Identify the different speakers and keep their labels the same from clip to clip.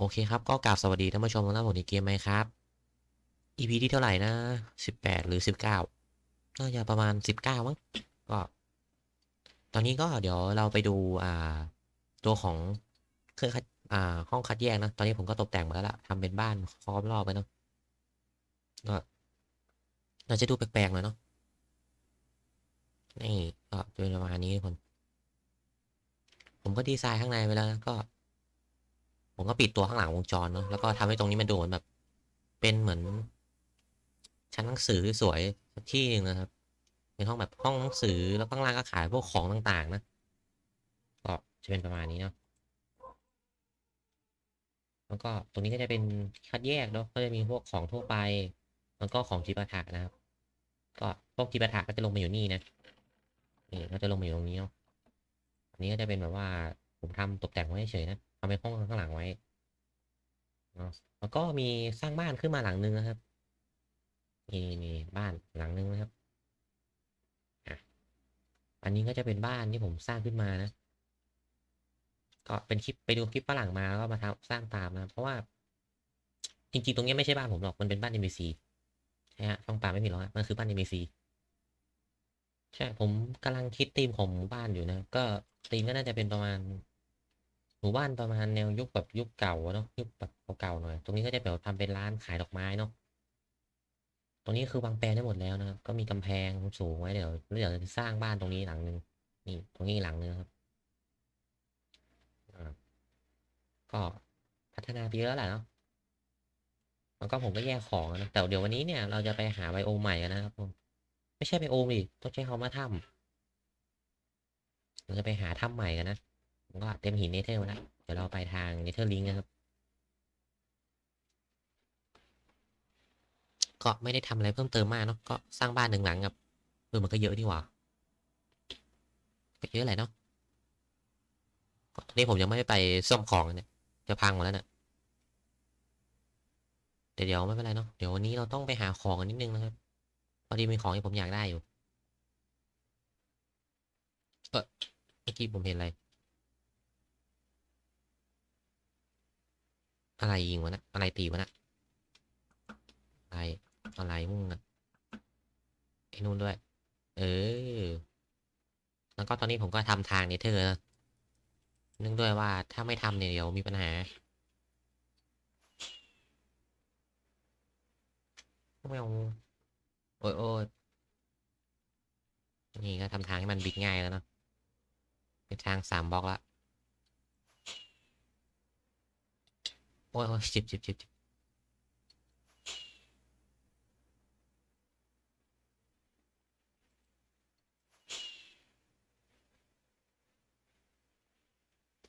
Speaker 1: โอเคครับ ก็กราบสวัสดีท่านผู้ชมทุกท่านผมในเกมไหมครับ EP ที่เท่าไหร่นะสิบแปดหรือสิบเก้าน่าจะประมาณสิบเก้ามั้ง ก็ ตอนนี้ก็เดี๋ยวเราไปดูอ่าตัวของเครื่องคัดอ่า ห้องคัดแยกนะ ตอนนี้ผมก็ตกแต่งมาแล้วล่ะทำเป็นบ้านค้อมรอบไปเนาะก็เราจะดูแปลกๆหน่อยเนาะ นี่ก็เป็นประมาณนี้ทุกคน ผมก็ดีไซน์ข้างในไปแล้วนะก็ ผมก็ปิดตัวข้างหลังวงจรเนาะแล้วก็ทำให้ตรงนี้มันดูเหมือนแบบ เป็นเหมือน ชั้นหนังสือสวยสักที่หนึ่งนะครับเป็นห้องแบบห้องหนังสือแล้วข้างล่างก็ขายพวกของต่างๆ นะก็จะเป็นประมาณนี้เนาะแล้วก็ตรงนี้ก็จะเป็นคัดแยกเนาะก็จะมีพวกของทั่วไป แล้วก็ของจิปาถะนะครับ ก็พวกจิปาถะก็จะลงมาอยู่นี่นะนี่ก็จะลงมาอยู่ตรงนี้เนาะอันนี้ก็จะเป็นแบบว่าผมทำตกแต่งไว้เฉยนะ ทำเป็นห้องข้างหลังไว้เนาะแล้วก็มีสร้างบ้านขึ้นมาหลังนึงนะครับนี่นี่บ้านหลังนึงนะครับอันนี้ก็จะเป็นบ้านที่ผมสร้างขึ้นมานะ ก็เป็นคลิปไปดูคลิปฝรั่งมาแล้วก็มาทำสร้างตามนะ เพราะว่า จริงๆ ตรงนี้ไม่ใช่บ้านผมหรอก มันเป็นบ้าน NBC ใช่ฮะช่องปาไม่ผิดหรอกมันคือบ้าน NBC ใช่ ผมกำลังคิดธีมของบ้านอยู่นะ ก็ธีมก็น่าจะเป็นประมาณ หมู่บ้านประมาณแนวยุคแบบยุคเก่าเนาะยุคแบบเก่าๆหน่อย ตรงนี้ก็จะแบบทำเป็นร้านขายดอกไม้เนาะตรงนี้คือวางแปลได้หมดแล้วนะครับ ก็มีกำแพงสูงไว้เดี๋ยวแล้วเดี๋ยวจะสร้างบ้านตรงนี้หลังหนึ่งนี่ตรงนี้หลังนึงครับก็พัฒนาไปเยอะแล้วแหละเนาะแล้วก็ผมก็แยกของนะแต่เดี๋ยววันนี้เนี่ยเราจะไปหาไบโอใหม่กันนะครับผมไม่ใช่ไบโอมดิต้องใช้คำว่าถ้ำเราจะไปหาถ้ำใหม่กันนะ ก็เต็มหินเนเธอร์มาแล้วเดี๋ยวเราไปทางเนเธอร์ลิงนะครับ ก็ไม่ได้ทำอะไรเพิ่มเติมมากเนาะก็สร้างบ้านหนึ่งหลังกับเออมันก็เยอะดีหว่าก็เยอะแหละเนาะตอนนี้ผมยังไม่ได้ไปซ่อมของเลยเนี่ยจะพังหมดแล้วเนี่ยแต่เดี๋ยวไม่เป็นไรเนาะเดี๋ยววันนี้เราต้องไปหาของกันนิดนึงนะครับพอดีมีของที่ผมอยากได้อยู่ เออเมื่อกี้ผมเห็นอะไร อะไรยิงวะนะอะไรตีวะนะอะไรอะไรมึงอะไอ้นู่นด้วย เออ แล้วก็ตอนนี้ผมก็ทำทางเนเธอร์นะเนื่องด้วยว่าถ้าไม่ทำเนี่ยเดี๋ยวมีปัญหาไม่เอาโอ้ยโอ้ยนี่ก็ทำทางให้มันบิดง่ายแล้วเนาะเป็นทางสามบล็อกละ โอ้ยโอ้ยจิบจิบจิบจิบ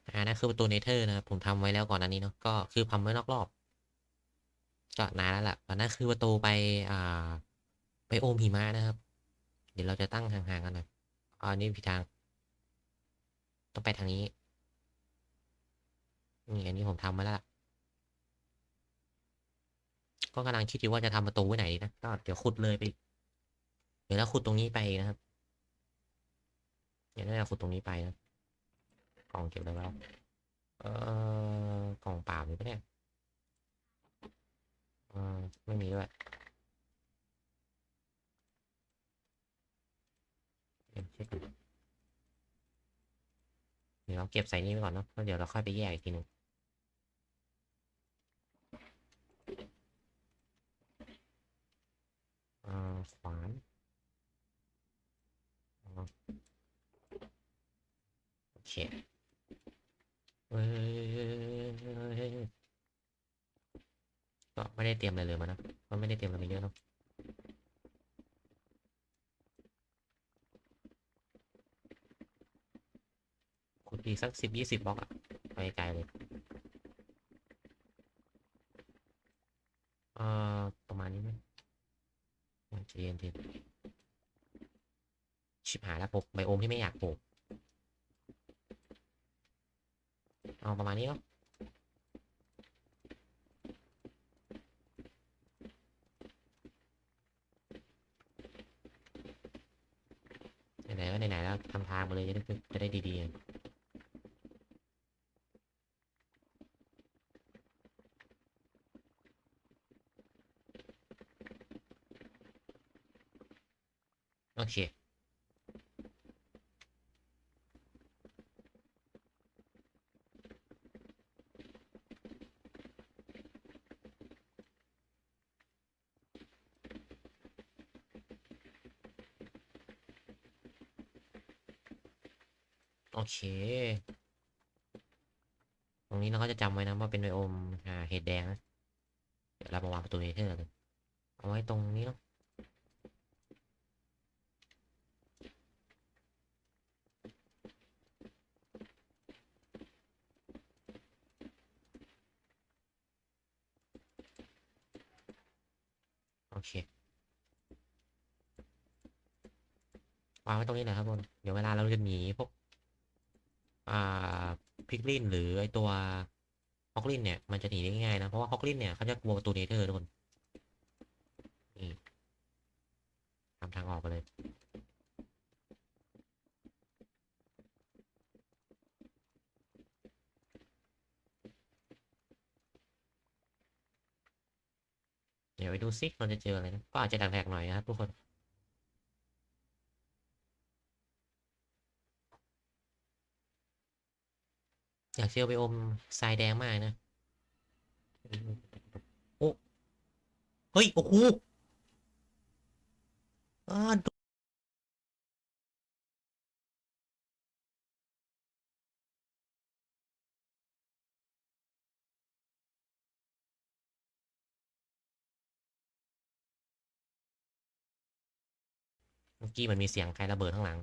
Speaker 1: อ่านั่นคือประตูเนเธอร์นะครับผมทำไว้แล้วก่อนอันนี้เนาะก็คือทำไว้นอกรอบก็นานแล้วล่ะตอนนั้นคือประตูไปอ่า ไปโอมหิมะนะครับ เดี๋ยวเราจะตั้งห่างๆกันหน่อยอันนี้ผิดทาง ต้องไปทางนี้นี่อันนี้ผมทำมาแล้วล่ะ ก็กำลังคิดอยู่ว่าจะทำประตูไว้ไหนดีนะก็เดี๋ยวขุดเลยไป เดี๋ยวเราขุดตรงนี้ไปนะครับ เดี๋ยวเราขุดตรงนี้ไปนะกล่องเก็บได้แล้วเออกล่องเปล่ามีปะเนี่ยเออไม่มีด้วยเดี๋ยวเช็คดูเดี๋ยวเราเก็บใส่นี่ไว้ก่อนเนาะแล้วเดี๋ยวเราค่อยไปแยกอีกทีหนึ่ง อ่าขวานอ่าโอเคเฮ้ยก็ไม่ได้เตรียมอะไรเลยมานะก็ไม่ได้เตรียมอะไรมาเยอะเนาะขุดอีกสักสิบยี่สิบบล็อกอะไปไกลเลย เอ่อ ประมาณนี้ไหม ใจเย็นชิบหายแล้วปลูกไบโอมที่ไม่อยากปลูกเอาประมาณนี้เนาะไหนๆก็ไหนๆแล้วทำทางมาเลยจะได้จะได้ดีๆ โอเค โอเค ตรงนี้เราก็จะจำไว้นะว่าเป็นไบโอมอ่าเห็ดแดงนะ เดี๋ยวเรามาวางประตูเนเธอร์เลยเอาไว้ตรงนี้เนาะ โอเค นี้แหละครับบนเดี๋ยวเวลาเราจะหนีพวก อ่าพิกลินหรือไอตัวฮอกลินเนี่ยมันจะหนีได้ง่ายนะ เพราะว่าฮอกลินเนี่ยเขาจะกลัวประตูเนเธอร์ทุกคนนี่ทำทางออกไปเลยเดี๋ยวไปดูซิเราจะเจออะไรนะ ก็อาจจะแหลกๆหน่อยนะครับทุกคน อยากเจอไปอมทรายแดงมากนะโอ้เฮ้ย โอ้โหอ่าเมื่อกี้มันมีเสียงใครระเบิดข้างหลัง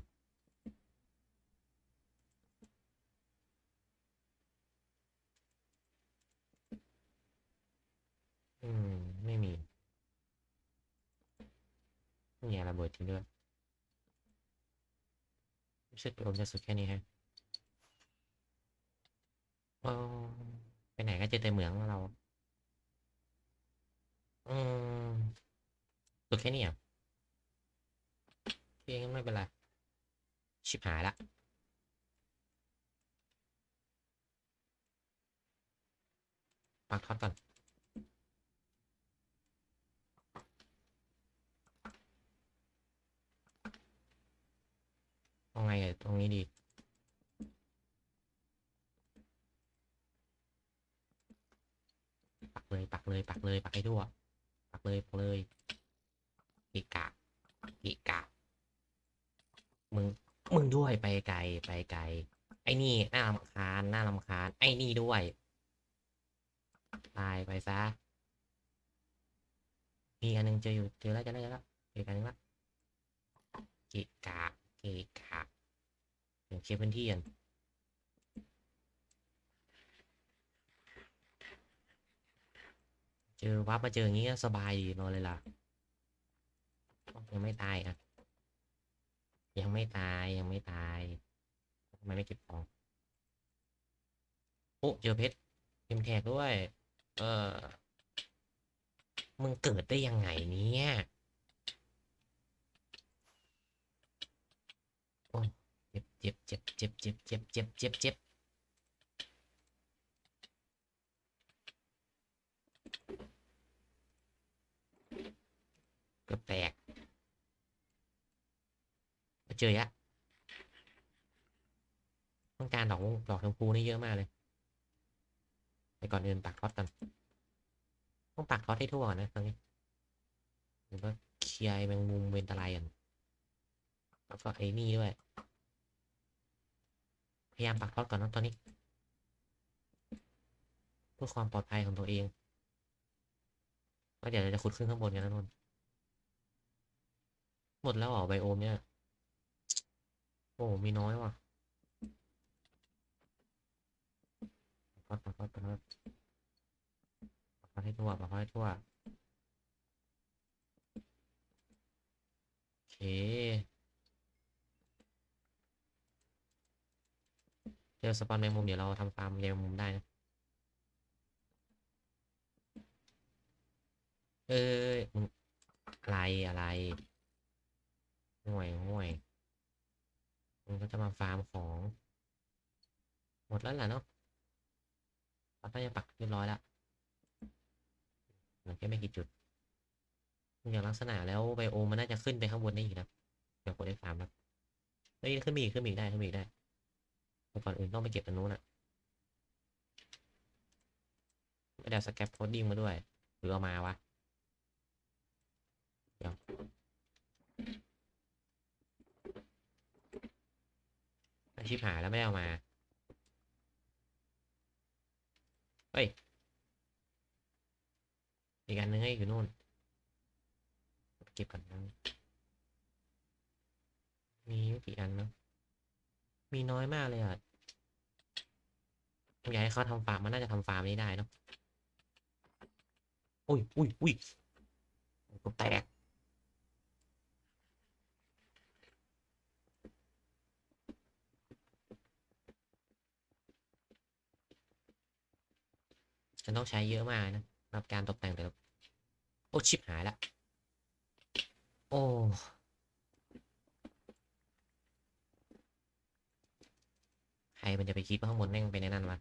Speaker 1: อืม ไม่มี นี่ไงระเบิดจริงด้วยรู้สึกลมจะสุดแค่นี้ฮะเอาไปไหนก็เจอแต่เหมืองเรา อืมสุดแค่นี้อะเพียงไม่เป็นไร ชิบหายละปักท็อตก่อน เอาไงอะ ตรงนี้ดี ปักเลยปักเลยปักเลยปักให้ทั่ว ปักเลยปักเลยกิกะกิกะมึงมึงด้วยไปไกลไปไกล ไอ้นี่น่ารำคาญน่ารำคาญไอ้นี่ด้วย ตายไปซะมีอันหนึงเจออยู่เจอแล้วเจอแล้วเจอแล้วเจออกอันหนึงละกิกะกิกะ เดี๋ยวเคลียร์พื้นที่กันเจอวับมาเจออย่างงี้ก็สบายดีนอนเลยล่ะยังไม่ตายอะ ยังไม่ตายยังไม่ตายทำไมไม่เก็บของโอ้เจอเพชรเกมแท็กด้วย เออมึงเกิดได้ยังไงเนี่ย จ็บเจ็บเจ็บเจ็บเจ็บเจ็บเจ็บเจ็บก็แตกมาเจออะต้องการดอกดอกชมพูนี่เยอะมากเลย ไปก่อนอื่นปักท็อตกันต้องปักท็อตให้ทั่วนนะตรงนี้หรือว่าเคลียร์แมงมุมเวนตะไลกันแล้วก็ไอ้นี่ด้วย พยายามปักทอตก่อนนะตอนนี้เพื่อความปลอดภัยของตัวเองแล้วเดี๋ยวเราจะขุดขึ้นข้างบนกันนะนนท์หมดแล้วเหรอไบโอมเนี่ย โอ้ มีน้อยว่ะปักท็อตปักท็อตปักท็อตปักท็อตให้ทั่วปักท็อตให้ทั่วโอเค เจอสปอนแมงมุมเดี๋ยวเราทำฟาร์มแมงมุมได้นะเอ้ยอะไรอะไรห่วยห่วยมึงก็จะมาฟาร์มของ หมดแล้วแหละเนาะเราก็จะปักเรียบร้อยแล้วเหลือแค่ไม่กี่จุดอย่างลักษณะแล้วไบโอมันน่าจะขึ้นไปข้างบนได้อีกนะเดี๋ยวกดได้สาร์มครับเฮ้ยขึ้นมีอีกขึ้นมีอีกได้ขึ้นมีอีกได้ ก่อนอื่นต้องไปเก็บตรงนู้นอะไม่ได้สแคปโคดดิ้งมาด้วย หรือเอามาวะ เดี๋ยว อาชีพหายแล้วไม่เอามา เฮ้ย อีกอันนึงให้อยู่นู่น เก็บก่อนนะมีไม่กี่อันเนอะมีน้อยมากเลยอะ อยากให้เขาทำฟาร์มมันน่าจะทำฟาร์มนี้ได้เนาะอุ้ยอุ้ยอุ้ยผมแตกฉันต้องใช้เยอะมากนะสำหรับการตกแต่งแต่โอ้ชิบหายละ โอ้ใครมันจะไปคิดว่าข้างบนแม่งเป็นในนั้นวะ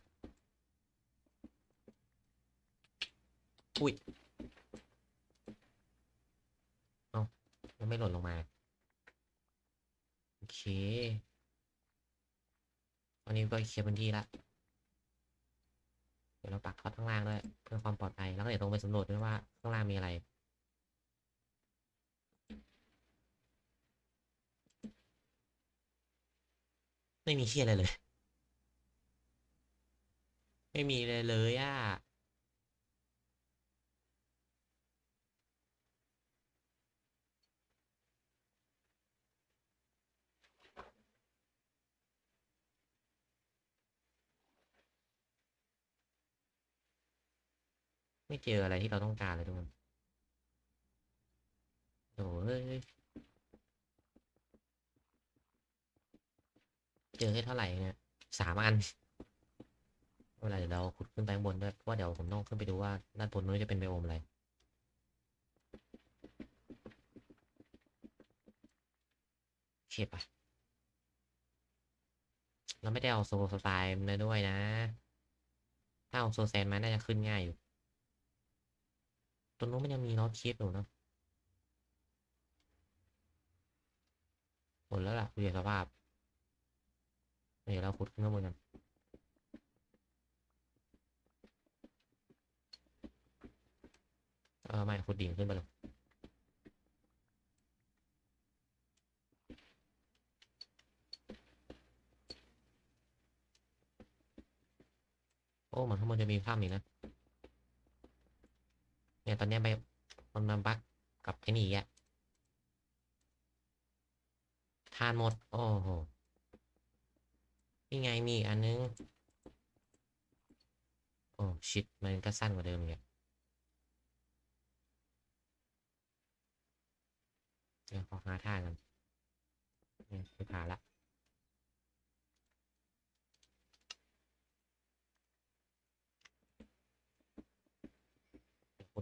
Speaker 1: อุ้ยเอามันไม่หล่นลงมา โอเควันนี้ก็เคลียร์พื้นที่ละ เดี๋ยวเราปักท็อตข้างล่างด้วยเพื่อความปลอดภัย แล้วก็เดี๋ยวลงไปสำรวจด้วยว่าข้างล่างมีอะไรไม่มีเชี่ยอะไรเลย ไม่มีเลยเลยอะ ไม่เจออะไรที่เราต้องการเลยทุกคนโอ้ยเจอแค่เท่าไหร่เนี่ยสามอันเวลาเดี๋ยวเราขุดขึ้นไปข้างบนด้วยเพราะว่าเดี๋ยวผมต้องขึ้นไปดูว่าด้านบนนู้นจะเป็นไบโอมอะไรโอเคปะเราไม่ได้เอาโซลสไตล์มาด้วยนะ ถ้าเอาโซแซนมาน่าจะขึ้นง่ายอยู่ ตรงนู้นมันยังมีน็อตคิดอยู่นะหมดแล้วล่ะดูจากสภาพเดี๋ยวเราขุดขึ้นข้างบนกันเออไม่ขุดดิ่งขึ้นไปเลยโอ้เหมือนข้างบนจะมีภาพอีกนะ เนี่ยตอนนี้ไปมันมาบักกับไอ้นี่อะทานหมด โอ้โหนี่ไงมีอันนึง โอ้ชิดมันก็สั้นกว่าเดิมเนี่ยเดี๋ยวขอหาท่ากันเนี่ยไปผ่าละ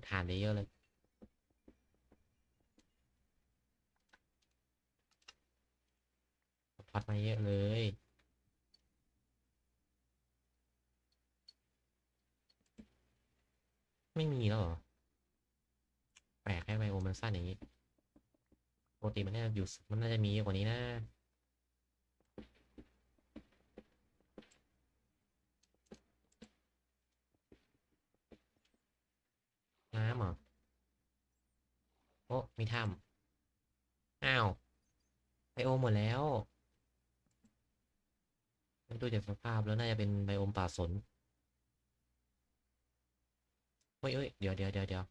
Speaker 1: กูทานได้เยอะเลย พัดมาเยอะเลยไม่มีแล้วหรอ แปลกให้ไบโอมันสั้นอย่างนี้ ปกติมันน่าจะอยู่ มันน่าจะมีเยอะกว่านี้นะ น้ำเหรอ โอ้มีถ้ำอ้าวไบโอมหมดแล้วมันดูจากสภาพแล้วน่าจะเป็นไบโอมป่าสนเฮ้ยเฮ้ยเดี๋ยวเดี๋ยวเดี๋ยวเดี๋ยว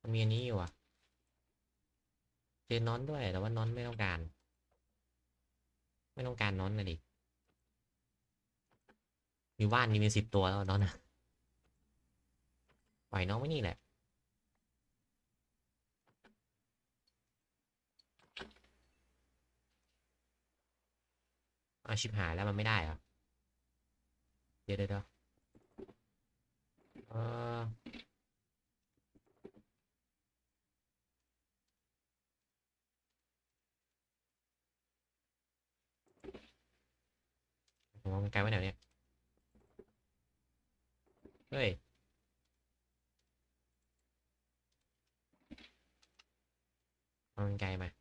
Speaker 1: มันมีอันนี้อยู่อะเจอนอนด้วย แต่ว่านอนไม่ต้องการ ไม่ต้องการนอนนะดิมีว่านนี่มีสิบตัวแล้วนอนนะปล่อยน้องไว้นี่แหละ อาชิบหายแล้วมันไม่ได้เหรอ เดี๋ยวเดี๋ยวเดี๋ยวเออผมเอามันไกลไว้ไหนวเนี่ย เฮ้ยอ๋อกันไกลมา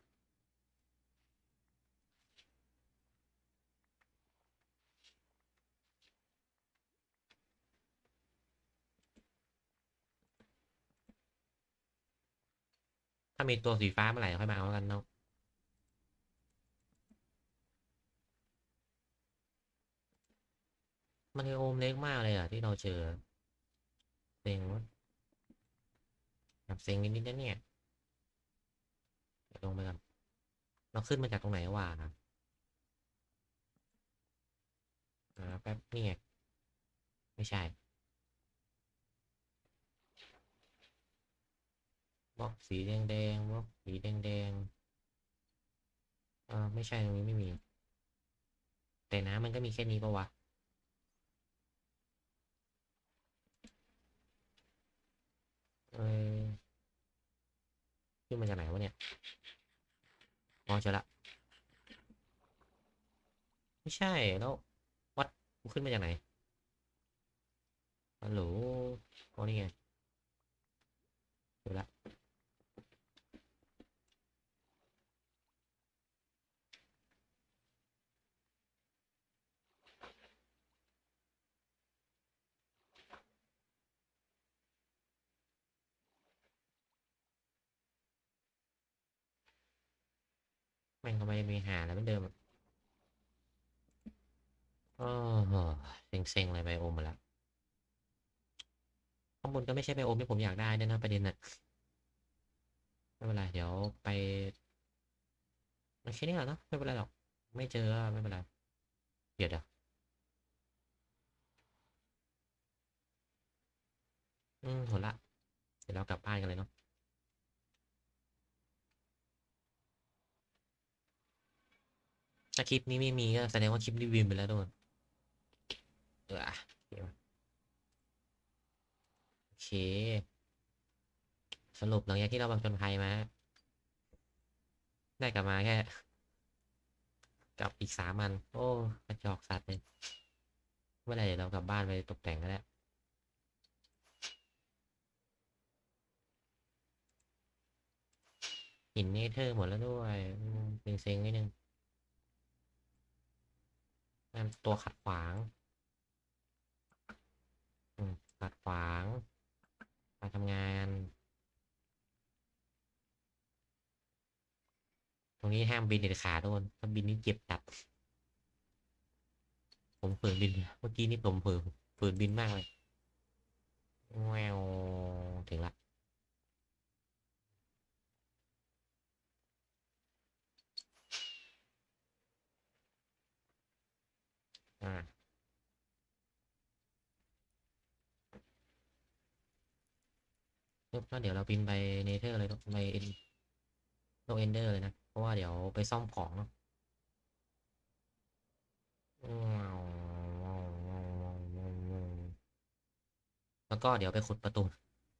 Speaker 1: ถ้ามีตัวสีฟ้าเมื่อไหร่ค่อยมาเอากันเนาะมันคือโอมเล็กมากเลยอะที่เราเจอเซ็งวะแบบเซ็งนิดๆนะเนี่ยลงไปกันเราขึ้นมาจากตรงไหนวะนะอ่าแป๊บนี่ไงไม่ใช่ บล็อกสีแดงแดงบล็อกสีแดงแดงอ่าไม่ใช่ตรงนี้ไม่มี แต่น้ำมันก็มีแค่นี้ปะวะเออขึ้นมาจากไหนวะเนี่ยมองเจอละไม่ใช่แล้ววัดขึ้นมาจากไหนฮัลโหลอ๋อนี่ไงเจอละ ม่งทำไมมีหาแล้วเหมือนเดิมอะโอ้โหเซ็งๆเลยไบโอมมาแล้วข้างบนก็ไม่ใช่ไบโอมที่ผมอยากได้ด้วยนะประเด็นน่ะไม่เป็นไรเดี๋ยวไปมันแค่นี้แหละเนาะไม่เป็นไรหรอก ไม่เจอไม่เป็นไรเดี๋ยวเดี๋ยวอืมหมดละเดี๋ยวเรากลับบ้านกันเลยเนาะ ถ้าคลิปนี้ไม่มีก็แสดงว่าคลิปรีวิวไปแล้วทุกคนเออโอเค สรุปหลังจากที่เราบังจนภัยมา ได้กลับมาแค่กับอีกสามัน โอ้กระจอกสัตว์เลยเมื่อไหร่เดี๋ยวเรากลับบ้านไปตกแต่งกันแล้วหินเนเธอร์หมดแล้วด้วยเซ็งๆนิดนึง นั่นตัวขัดขวางขัดขวางมาทำงาน ตรงนี้ห้ามบินเด็ดขาดทุกคนถ้าบินนี่เจ็บจัด ผมฝืนบิน เมื่อกี้นี่ผมฝืนฝืนบินมากเลยแววถึงละ อ่าปุ๊บแล้วเดี๋ยวเราบินไปเนเธอร์เลยต้องไปเอ็นโลกเอนเดอร์เลยนะ เพราะว่าเดี๋ยวไปซ่อมของเนาะแล้วก็เดี๋ยวไปขุดประตู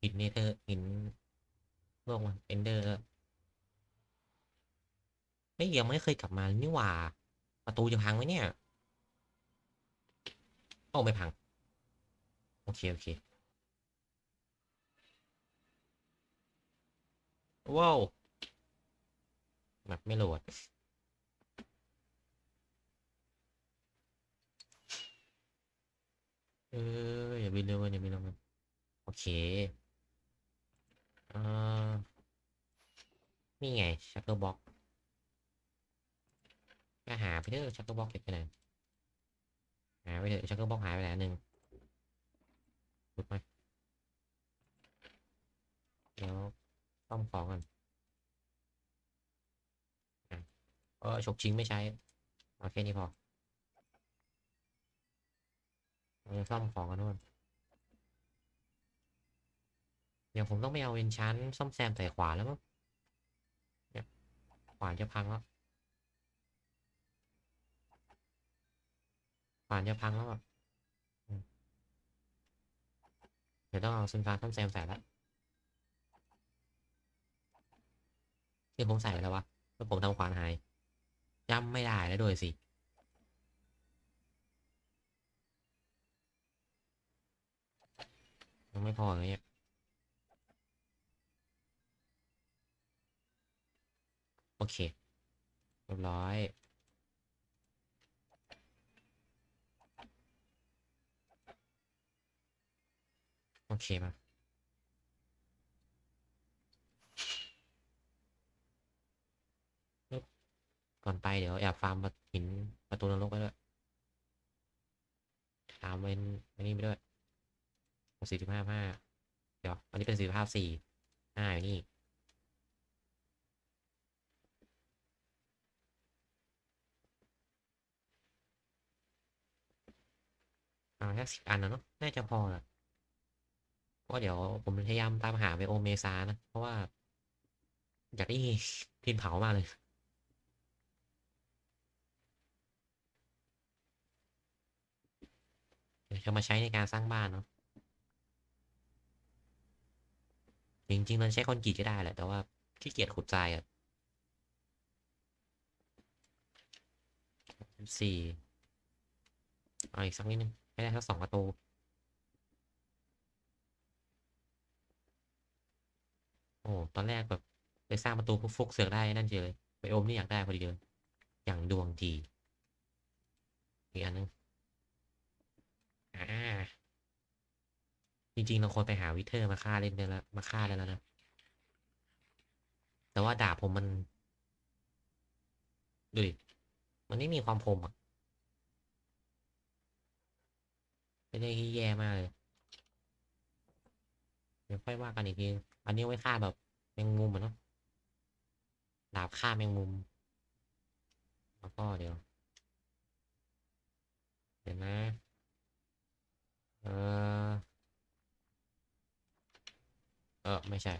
Speaker 1: หินเนเธอร์หินโลกเอนเดอร์ไม่ยังไม่เคยกลับมาเลยนี่หว่า ประตูจะพังไหมเนี่ย โอ้ไม่พัง โอเค โอเค ว้าวแบบไม่โหลด เอออย่าบินเร็วกินอย่าบินเร็วกินโอเคอ่านี่ไงชักเกอร์บ็อกก็หาไปเถอะชักเกอร์บ็อกเก็บไปไหน หายไปเถอะชักเกอร์บ็อกหายไปไหนอันหนึ่งหลุดไหมเดี๋ยวซ่อมของกันเออฉกชิงไม่ใช้เอาแค่นี้พอเราจะซ่อมของกันนู่นเดี๋ยวผมต้องไปเอาเอนชันซ่อมแซมใส่ขวาแล้วมั้งเนี่ยขวานจะพังแล้ว ขวานจะพังแล้วอะเดี๋ยวต้องเอาซินฟ้าซ่อมแซมใส่แล้วเดี๋ยวผมใส่แล้ววะแล้วผมทำขวานหายจำไม่ได้แล้วโดวยสิยังไม่พอเลยเนี่ยเคเรียบร้อย อเคมาก่อนไปเดี๋ยวแอบฟาร์มหินประตูนรกไปด้วยตามเป็นอันนี้ไปด้วยสี่สิบห้าห้าเดี๋ยว อันนี้เป็นสี่สิบห้าสี่ห้าอยู่นี่อ่าแค่สิบอันนะเนาะ น่าจะพอละ เพราะเดี๋ยวผมพยายามตามหาไบโอเมซานะ เพราะว่า อยากได้ดินเผามากเลย จะมาใช้ในการสร้างบ้านเนาะจริงๆเราใช้คอนกรีตก็ได้แหละ แต่ว่าขี้เกียจขุดทรายอะสี่เอาอีกสักนิดนึงให้ได้ทั้งสองประตู โอ้ตอนแรกแบบไปสร้างประตูฟุกเสือกได้นั่นเฉยเลยไปโอมนี่อยากได้พอดีเลยอย่างดวงดีอีกอันนึงอ่าจริงๆ เราควรไปหาวิเทอร์มาฆ่าเล่นได้แล้วมาฆ่าได้แล้วนะ แต่ว่าดาบผมมันดูดิมันไม่มีความคมอะไม่ได้แย่มากเลย เดี๋ยวค่อยว่ากันอีกที อันนี้ไว้ฆ่าแบบแมงมุมอะเนาะดาบฆ่าแมงมุม แล้วก็เดี๋ยว เดี๋ยวนะ เออเออไม่ใช่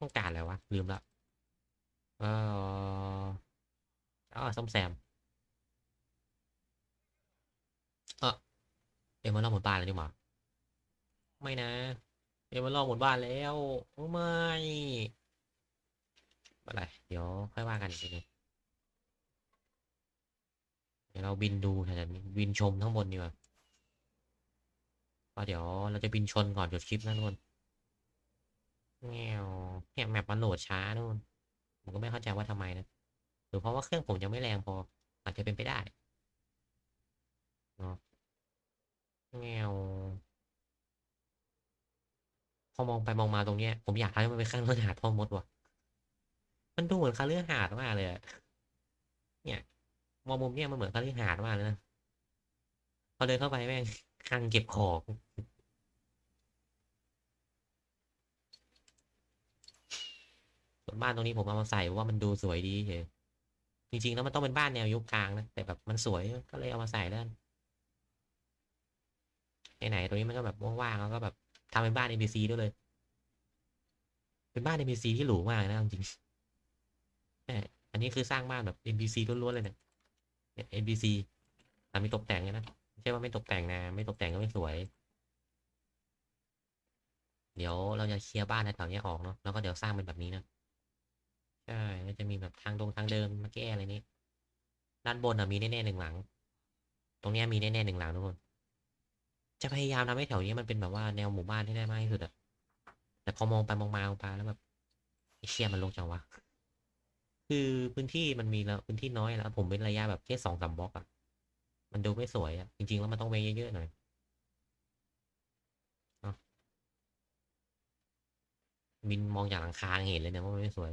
Speaker 1: ต้องการอะไรวะ ลืมละ เอออ๋อซ่อมแซม เออ เอ็มมาลอกหมดบ้านแล้วนี่หว่าไม่นะเอ็มมาลอกหมดบ้านแล้วโอ้ไม่อะไรเดี๋ยวค่อยว่ากันอีกทีนึงเดี๋ยวเราบินดูแถวนี้บินชมทั้งบนดีกว่าก็เดี๋ยวเราจะบินชนก่อนจดคลิปนะทุกคนแง่วเนี่ยแมปมันโหลดช้าทุกคนผมก็ไม่เข้าใจว่าทำไมนะหรือเพราะว่าเครื่องผมยังไม่แรงพอ อาจจะเป็นไปได้เนาะ แงวพอมองไปมองมาตรงเนี้ย ผมอยากทำให้มันเป็นเครื่องเลือหาดพ่อมดว่ะ มันดูเหมือนคาเลือหาดมากเลยเนี่ยมองมุมเนี่ยมันเหมือนคาเลือหาดมากเลยนะพอเดินเข้าไปแม่งคังเก็บของส่วนบ้านตรงนี้ผมเอามาใส่เพราะว่ามันดูสวยดีเฉยจริงๆแล้วมันต้องเป็นบ้านแนวยุคกลางนะแต่แบบมันสวยก็เลยเอามาใส่แล้ว ไหนๆตรงนี้มันก็แบบว่างๆแล้วก็แบบทำเป็นบ้าน NPC ด้วยเลย เป็นบ้าน NPC ที่หรูมากนะจริงอันนี้คือสร้างบ้านแบบ NPC ล้วนๆเลยเนี่ยเนี่ย NPC แต่มีตกแต่งเลยนะไม่ใช่ว่าไม่ตกแต่งนะ ไม่ตกแต่งก็ไม่สวย เดี๋ยวเราจะเคลียร์บ้านในแถวเนี้ยออกเนาะแล้วก็เดี๋ยวสร้างเป็นแบบนี้นะใช่จะมีแบบทางตรงทางเดินมาแก้อะไรนี้ด้านบนอะมีแน่ๆหนึ่งหลัง ตรงเนี้ยมีแน่ๆหนึ่งหลังทุกคน จะพยายามทำให้แถวนี้มันเป็นแบบว่าแนวหมู่บ้านที่ได้มากที่สุดอะแต่พอมองไปมองมามองไปแล้วแบบไอ้เชี่ยมันลงจังวะ คือพื้นที่มันมีแล้วพื้นที่น้อยแล้ว ผมเป็นระยะแบบแค่สองสามบล็อกอะมันดูไม่สวยอะจริง ๆ แล้วมันต้องเวเยอะๆหน่อยบินมองจากหลังคาเห็นเลยเนะว่ามันไม่สวย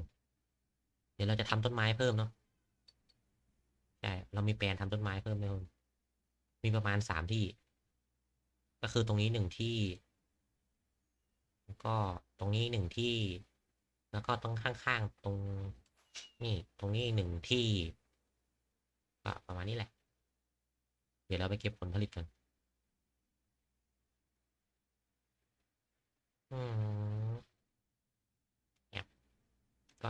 Speaker 1: เดี๋ยวเราจะทำต้นไม้เพิ่มเนาะใช่เรามีแปลนทำต้นไม้เพิ่มด้วยมีประมาณสามที่ ก็คือตรงนี้หนึ่งที่แล้วก็ตรงนี้หนึ่งที่ แล้วก็ตรงข้างๆตรงนี่ตรงนี้หนึ่งที่ก็ประมาณนี้แหละ เดี๋ยวเราไปเก็บผลผลิตกันอืมก็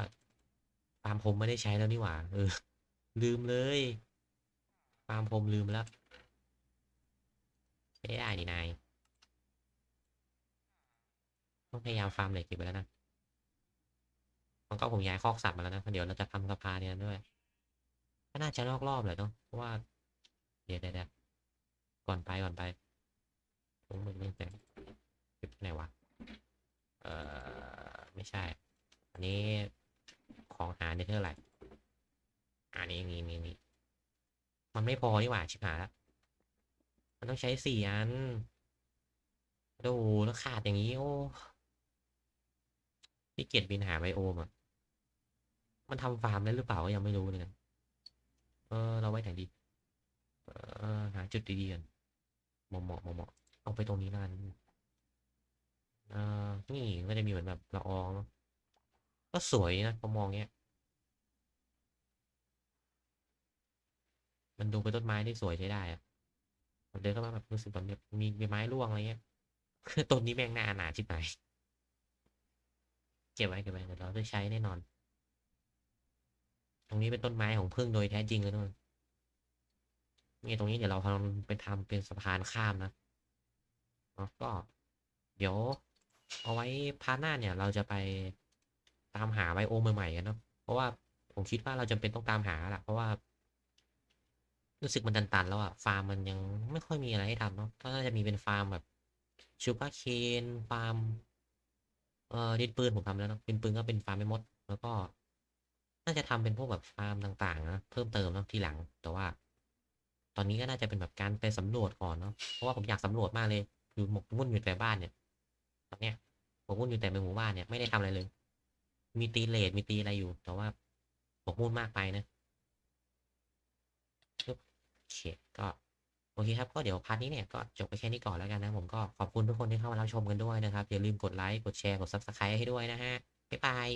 Speaker 1: ฟาร์มผมไม่ได้ใช้แล้วนี่หว่า เออ ลืมเลยฟาร์มผมลืมแล้ว ใช้ได้นี่นาย ต้องพยายามฟาร์มเหล็กเก็บไปแล้วนะมันก็ผมย้ายคอกสัตว์มาแล้วนะ เดี๋ยวเราจะทำสะพาเนี่ยด้วย ก็น่าจะนอกรอบเลยเนาะ เพราะว่า เดี๋ยวเดี๋ยวก่อนไปก่อนไปตรงมึงนี่แต่คลิปไหนวะ เอ่อ ไม่ใช่ อันนี้ของหาเนเธอร์ไลท์อันนี้นี่นี่นี่มันไม่พอนี่หว่าชิบหายแล้ว มันต้องใช้สี่อันดูแล้วขาดอย่างนี้ โอ้พี่เกียรติบินหาไบโอมอะ มันทำฟาร์มได้หรือเปล่าก็ยังไม่รู้เลยนะเออ เราไว้ไหนดี เออหาจุดดีๆกันเหมาะเหมาะเหมาะเอาไปตรงนี้แล้วกันเออนี่ก็จะมีเหมือนแบบละอองเนอะก็สวยนะพอมองเงี้ย มันดูเป็นต้นไม้ที่สวยใช้ได้อะ เดินเข้ามาแบบรู้สึกแบบมีมีไม้ร่วงอะไรเงี้ยคือต้นนี้แม่งหน้าหนาชิบหายเก็บไว้เก็บไว้เดี๋ยวเราจะใช้แน่นอน ตรงนี้เป็นต้นไม้ของพึ่งโดยแท้จริงเลยทุกคนนี่ตรงนี้เดี๋ยวเราทำเป็นทำเป็นสะพานข้ามนะเนาะก็ เดี๋ยว เอาไว้พาร์ทหน้าเนี่ย เราจะไปตามหาไบโอมใหม่ๆกันเนาะเพราะว่าผมคิดว่าเราจำเป็นต้องตามหาแหละเพราะว่า รู้สึกมันตันๆแล้วอะฟาร์มมันยังไม่ค่อยมีอะไรให้ทำเนาะก็น่าจะมีเป็นฟาร์มแบบชูกาเคนฟาร์มเอ่อดินปืนผมทำแล้วเนาะดินปืนก็เป็นฟาร์มไม่มด แล้วก็ น่าจะทำเป็นพวกแบบฟาร์มต่างๆนะเพิ่มเติมเนาะทีหลัง แต่ว่า ตอนนี้ก็น่าจะเป็นแบบการไปสำรวจก่อนเนาะเพราะว่าผมอยากสำรวจมากเลยอยู่หมกมุ่นอยู่แต่บ้านเนี่ยตอนเนี้ยหมกมุ่นอยู่แต่ในหมู่บ้านเนี่ยไม่ได้ทำอะไรเลย มีตีเลดมีตีอะไรอยู่ แต่ว่าหมกมุ่นมากไปนะ เคก็โอเคครับก็เดี๋ยวพาร์ทนี้เนี่ยก็จบไปแค่นี้ก่อนแล้วกันนะผมก็ขอบคุณทุกคนที่เข้ามารับชมกันด้วยนะครับ อย่าลืมกดไลค์กดแชร์กดซับสไครต์ให้ด้วยนะฮะบ๊ายบาย